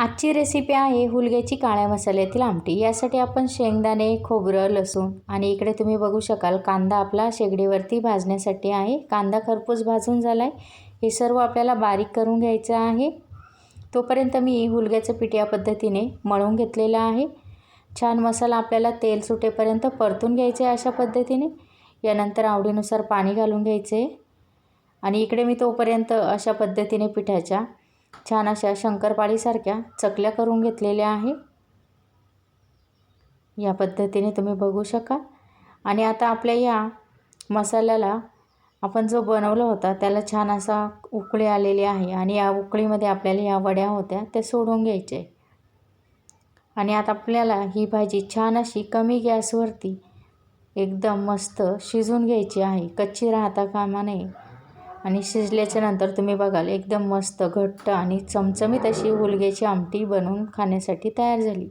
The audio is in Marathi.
आजची रेसिपी आहे हुलग्याची काळ्या मसाल्यातील आमटी. यासाठी आपण शेंगदाणे खोबरं लसूण आणि इकडे तुम्ही बघू शकाल कांदा आपला शेगडीवरती भाजण्यासाठी आहे. कांदा खरपूस भाजून झाला आहे हे सर्व आपल्याला बारीक करून घ्यायचं आहे. तोपर्यंत मी हुलग्याचं पीठ या पद्धतीने मळून घेतलेलं आहे. छान मसाला आपल्याला तेल सुटेपर्यंत परतून घ्यायचं आहे अशा पद्धतीने. यानंतर आवडीनुसार पाणी घालून घ्यायचे आणि इकडे मी तोपर्यंत अशा पद्धतीने पिठाच्या छान अशा शंकरपाळीसारख्या चकल्या करून घेतलेल्या आहे. या पद्धतीने तुम्ही बघू शकाल. आणि आता आपल्या या मसाल्याला आपण जो बनवला होता त्याला छान असा उकळी आलेली आहे आणि या उकळीमध्ये आपल्याला या वड्या होत्या त्या सोडून घ्यायचे. आणि आता आपल्याला ही भाजी छान अशी कमी गॅसवरती एकदम मस्त शिजून घ्यायची आहे. कच्ची राहता कामा नये. आणि शिजल्याच्या नंतर तुम्ही बघाल एकदम मस्त घट्ट आणि चमचमीत अशी हुलग्याची आमटी बनवून खाण्यासाठी तयार झाली.